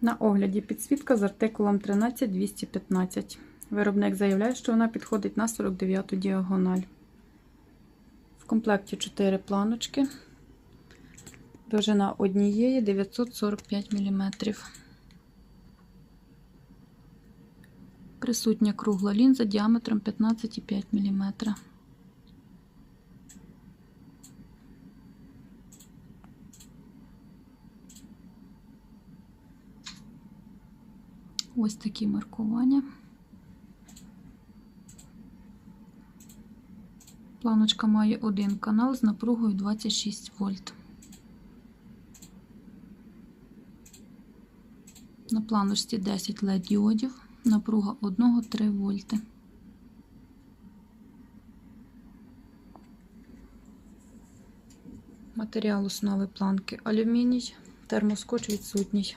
На огляді підсвітка з артикулом 13215. Виробник заявляє, що вона підходить на 49 діагональ. В комплекті 4 планочки. Довжина однієї 945 мм. Присутня кругла лінза діаметром 15,5 мм. Ось такі маркування. Планочка має один канал з напругою 26 вольт. На планочці 10 LED діодів, напруга 1-3 вольти. Матеріал основи планки алюміній, термоскоч відсутній.